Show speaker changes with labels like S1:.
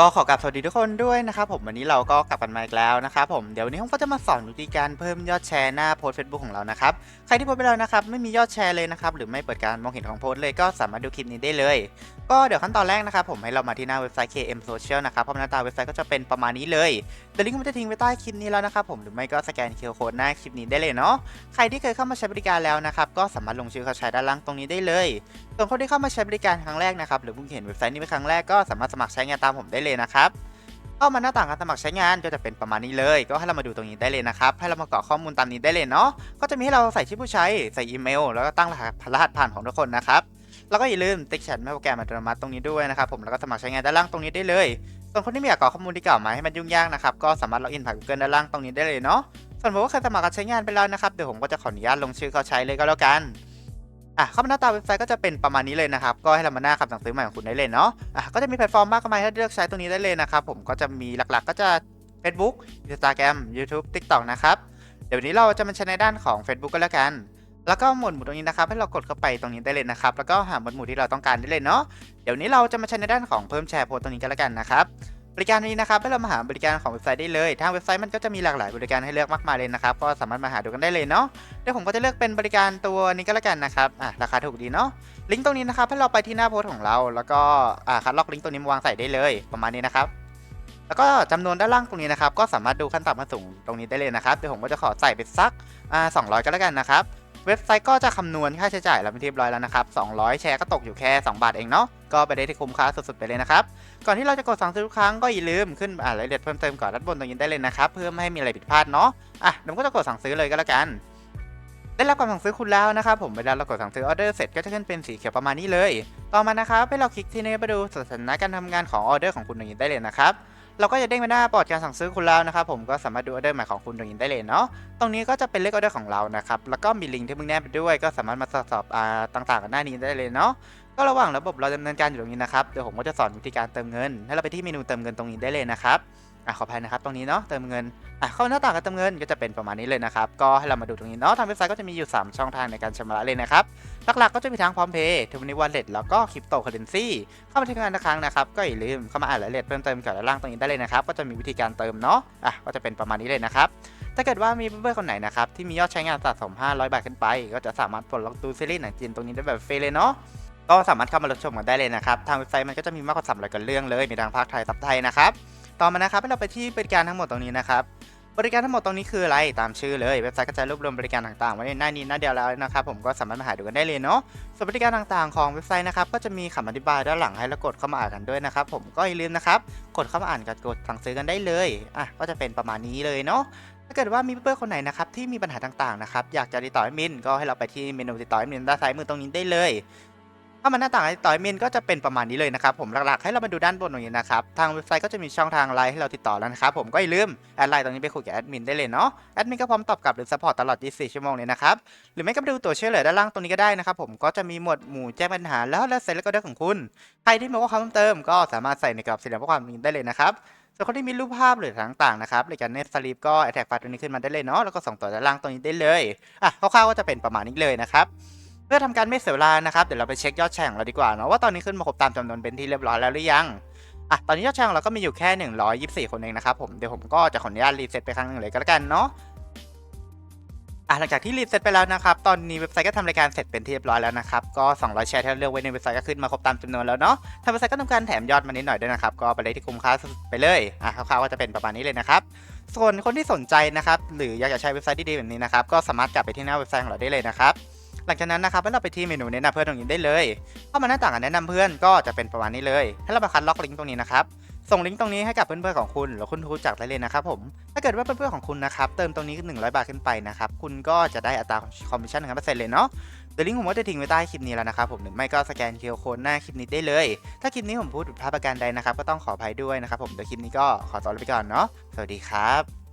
S1: ก็ขอกลับสวัสดีทุกคนด้วยนะครับผมวันนี้เราก็กลับกันมาอีกแล้วนะครับผมเดี๋ยววันนี้ผมก็จะมาสอนวิธีการเพิ่มยอดแชร์หน้าโพสเฟซบุ๊กของเรานะครับใครที่โพสไปแล้วนะครับไม่มียอดแชร์เลยนะครับหรือไม่เปิดการมองเห็นของโพสเลยก็สามารถดูคลิปนี้ได้เลย ก็เดี๋ยวขั้นตอนแรกนะครับผมให้เรามาที่หน้าเว็บไซต์ KM Social นะครับเพราะหน้าตาเว็บไซต์ก็จะเป็นประมาณนี้เลยเดี๋ยวลิงก์ผมจะทิ้งไว้ใต้คลิปนี้แล้วนะครับผมหรือไม่ก็สแกน QR Code หน้าคลิปนี้ได้เลยเนาะใครที่เคยเข้ามาใช้บริการแล้วนะครับก็สามารถลงชื่อเข้าใช้ด้านล่างตรงนี้ได้เลยส่วนคนที่เข้ามาใช้บริการครั้งแรกนะครับหรือเพิ่งเห็นเว็บไซต์นี้เป็นครั้งแรกก็สามารถสมัครใช้งานตามผมได้เลยนะครับเข้ามาหน้าต่างการสมัครใช้งานก็จะเป็นประมาณนี้เลย ก็ให้เรามาดูตรงนี้ได้เลยนะครับ ให้เรามากรอกข้อมูลตามนี้ได้เลยเนาะก็จะมีให้เราใส่ชื่อผู้ใช้ใส่อีเมล แล้วก็ตั้งรหัสรหัสผ่านของทุกคนนะครับแล้วก็อย่าลืมติ๊กแชทแม่โปรแกรมอัตโนมัติตรงนี้ด้วยนะครับผมแล้วก็สมัครใช้งานด้านล่างตรงนี้ได้เลยส่วนคนที่ไม่อยากกรอกข้อมูลที่เก่ามาให้มันยุ่งยากนะครับก็สามารถล็อกอินผ่าน Google ด้านล่างตรงนี้ได้เลยเนาะส่วนผมก็เคยสมัครการใช้งานไปแล้วนะครับเดี๋ยวผมก็จะขออนุญาตลงชื่อเขาใช้เลยก็แล้วกัน อะเข้ามาหน้าตาเว็บไซต์ก็จะเป็นประมาณนี้เลยนะครับ ก็ให้เรามาหน้าคำสั่งซื้อใหม่ของคุณได้เลยเนาะอะก็จะมีแพลตฟอร์มมากมายให้เลือกใช้ตรงนี้ได้เลยนะครับผมก็จะมีหลักๆ ก็จะ Facebook Instagram YouTube TikTok นะครับเดี๋ยวนี้เราจะมาใช้ในด้านของ Facebook ก็แล้วกัน แล้วก็หมวดหมู่ตรงนี้นะครับให้เรากดเข้าไปตรงนี้ได้เลยนะครับแล้วก็หาหมวดหมู่ที่เราต้องการได้เลยเนาะเดี๋ยวนี้เราจะมาใช้ในด้านของเพิ่มแชร์โพสต์ตรงนี้ก็แล้วกันนะครับ บริการนี้นะครับให้เรามาหาบริการของเว็บไซต์ได้เลยทางเว็บไซต์มันก็จะมีหลากหลายบริการให้เลือกมากมายเลยนะครับก็สามารถมาหาดูกันได้เลยเนาะเดี๋ยวผมก็จะเลือกเป็นบริการตัวนี้ก็แล้วกันนะครับอะราคาถูกดีเนาะลิงก์ตรงนี้นะครับให้เราไปที่หน้าโพสต์ของเรา แล้วก็อ่าคัดลอกลิงก์ตรงนี้มาวางใส่ได้เลยประมาณนี้นะครับแล้วก็จำนวนด้านล่างตรงนี้นะครับก็สามารถดูขั้นต่ำขั้นสูงตรงนี้ได้เลยนะครับเดี๋ยวผมก็จะขอใส่ไปสักอ่า200 ก็แล้วกันนะครับเว็บไซต์ก็จะคำนวณค่าใช้จ่ายแล้วเป็นที่เรียบร้อยแล้วนะครับ200 แชร์ก็ตกอยู่แค่ 2 บาทเองเนาะก็ไปได้ที่คุ้มค่าสุดๆไปเลยนะครับ ก่อนที่เราจะกดสั่งซื้อทุกครั้งก็อย่าลืมขึ้นอ่านรายละเอียดเพิ่มเติมก่อนด้านบนตรงนี้ได้เลยนะครับ เพื่อไม่ให้มีอะไรผิดพลาดเนาะอะเดี๋ยวก็จะกดสั่งซื้อเลยก็แล้วกัน ได้รับการสั่งซื้อคุณแล้วนะครับผมเวลาเรากดสั่งซื้อออเดอร์เสร็จก็จะขึ้นเป็นสีเขียวประมาณนี้เลย ต่อมานะครับให้เราคลิกที่นี่ไปดูสถานะการทำงานของออเดอร์ของคุณตรงนี้ได้เลยนะครับเราก็จะเด้งไปหน้าปลอดการสั่งซื้อคุณแล้วนะครับผมก็สามารถดูออเดอร์ใหม่ของคุณตรงนี้ได้เลยเนาะตรงนี้ก็จะเป็นเลขออเดอร์ของเรานะครับแล้วก็มีลิงก์ที่มึงแนบไปด้วย ก็สามารถมาสอบต่างๆกันหน้านี้ได้เลยเนาะ ก็ระหว่างระบบเราดำเนินการอยู่ตรงนี้นะครับเดี๋ยวผมก็จะสอนวิธีการเติมเงิน ให้เราไปที่เมนูเติมเงินตรงนี้ได้เลยนะครับอะขออภัยนะครับตรงนี้เนาะเติมเงินอะเข้าหน้าต่างการเติมเงินก็จะเป็นประมาณนี้เลยนะครับก็ให้เรามาดูตรงนี้เนาะทางเว็บไซต์ก็จะมีอยู่ 3 ช่องทางในการชำระเลยนะครับหลักๆก็จะมีทั้งพร้อมเพย์ทูมินิวอลเล็ตแล้วก็คริปโตเคอเรนซีเข้ามาที่งานละครั้งนะครับก็อย่าลืมเข้ามาอ่านรายละเอียดเพิ่มเติมเกับด้านล่างตรงนี้ได้เลยนะครับก็จะมีวิธีการเติมเนาะอะก็จะเป็นประมาณนี้เลยนะครับถ้าเกิดว่ามีเพื่อนๆคนไหนนะครับที่มียอดใช้งานสะสม 500 บาทขึ้นไป ก็จะสามารถปลดล็อกดูซีรีส์หนังจีนตรงนี้ได้แบบฟรีเลยเนาะ ก็สามารถเข้ามารับชมกันได้เลยนะครับ ทางเว็บไซต์มันก็จะมีมากกว่า300กันเรื่องเลย มีทั้งภาคไทยซับไทยนะครับ ต่อมานะครับให้เราไปที่บริการทั้งหมดตรงนี้นะครับ บริการทั้งหมดตรงนี้คืออะไร ตามชื่อเลย เว็บไซต์ก็จะรวบรวมบริการต่างๆ ไว้ในหน้านี้หน้าเดียวแล้วนะครับ ผมก็สามารถมาหาดูกันได้เลยเนาะ ส่วนบริการต่างๆ ของเว็บไซต์นะครับ ก็จะมีคำอธิบายด้านหลังให้เรากดเข้ามาอ่านกันด้วยนะครับ ผมก็อย่าลืมนะครับ กดเข้ามาอ่านกับกดสั่งซื้อกันได้เลย อะ ก็จะเป็นประมาณนี้เลยเนาะถ้าเกิดว่ามีเพื่อนคนไหนนะครับที่มีปัญหาต่างๆนะครับอยากจะติดต่อมินก็ให้เราไปที่เมนูติดต่อมินด้านซ้ายมือตรงนี้ได้เลย ถ้ามันหน้าต่างติดต่อแอดมินก็จะเป็นประมาณนี้เลยนะครับผมหลักๆให้เรามาดูด้านบนตรงนี้นะครับทางเว็บไซต์ก็จะมีช่องทางไลน์ให้เราติดต่อแล้วนะครับผมก็อย่าลืมแอดไลน์ตรงนี้ไปคุยกับแอดมินได้เลยเนาะแอดมินก็พร้อมตอบกลับหรือซัพพอร์ตตลอด 24 ชั่วโมงเลยนะครับหรือไม่ก็ไปดูตัวช่วยเหลือด้านล่างตรงนี้ก็ได้นะครับผมก็จะมีหมวดหมู่แจ้งปัญหาแล้วและเสร็จแล้วก็เรื่องของคุณใครที่มีข้อความเพิ่มเติมก็สามารถใส่ในกรอบสี่เหลี่ยมข้อความนี้ได้เลยนะครับส่วนคนที่มีรูปภาพหรือต่างๆนะครับหรือการเน็ตสลีปก็แอ t แทกไฟล์ตัวนี้ขึ้นมาได้เลยเนาะแล้วก็ส่งต่อด้านล่างตรงนี้ได้เลยอะคร่าวๆก็จะเป็นประมาณนี้เลยนะครับ เพื่อทำการไม่เสียเวลานะครับ เดี๋ยวเราไปเช็คยอดแชร์ของเราดีกว่าเนาะว่าตอนนี้ขึ้นมาครบตามจำนวนเป็นที่เรียบร้อยแล้วหรือยังอะตอนนี้ยอดแชร์ของเราก็มีอยู่แค่ 124 คนเองนะครับผมเดี๋ยวผมก็จะขออนุญาตรีเซ็ตไปครั้งหนึ่งเลยก็แล้วกันเนาะอะหลังจากที่รีเซ็ตไปแล้วนะครับตอนนี้เว็บไซต์ก็ทำรายการเสร็จเป็นที่เรียบร้อยแล้วนะครับก็ 200 แชร์ที่เราเลือกไว้ในเว็บไซต์ก็ขึ้นมาครบตามจำนวนแล้วเนาะทางเว็บไซต์ก็ทำการแถมยอดมานิดหน่อยด้วยนะครับก็ไปเลยที่คุ้มค่าไปเลยอะคร่าวๆก็จะเป็นประมาณนี้เลยนะครับส่วนคนที่สนใจนะครับหรืออยากจะใช้เว็บไซต์ที่ดีแบบนี้นะครับก็สามารถกลับไปที่หน้าเว็บไซต์ของเราได้เลยนะครับ หลังจากนั้นนะครับให้เราไปที่เมนูแนะนำเพื่อนตรงนี้ได้เลยเข้ามาหน้าต่างแนะนำเพื่อนก็จะเป็นประมาณนี้เลย ให้เราไปคัดล็อกลิงก์ตรงนี้นะครับส่งลิงก์ตรงนี้ให้กับเพื่อนๆของคุณหรือคุณรู้จักได้เลยนะครับผม ถ้าเกิดว่าเพื่อนๆของคุณนะครับเติมตรงนี้100 บาทขึ้นไปนะครับคุณก็จะได้อัตราคอมมิชชั่นหนึ่งเปอร์เซ็นต์เลยเนาะเดี๋ยวลิงก์ผมก็จะทิ้งไว้ใต้คลิปนี้แล้วนะครับผมหรือไม่ก็สแกนเคอร์โค้ดหน้าคลิปนี้ได้เลย ถ้าคลิปนี้ผมพูดผิดพลาดประการใดนะครับก็ต้องขออภัยด้วยนะครับผมเดี๋ยวคลิปนี้ก็ขอตัวลาไปก่อนเนาะสวัสดีครับ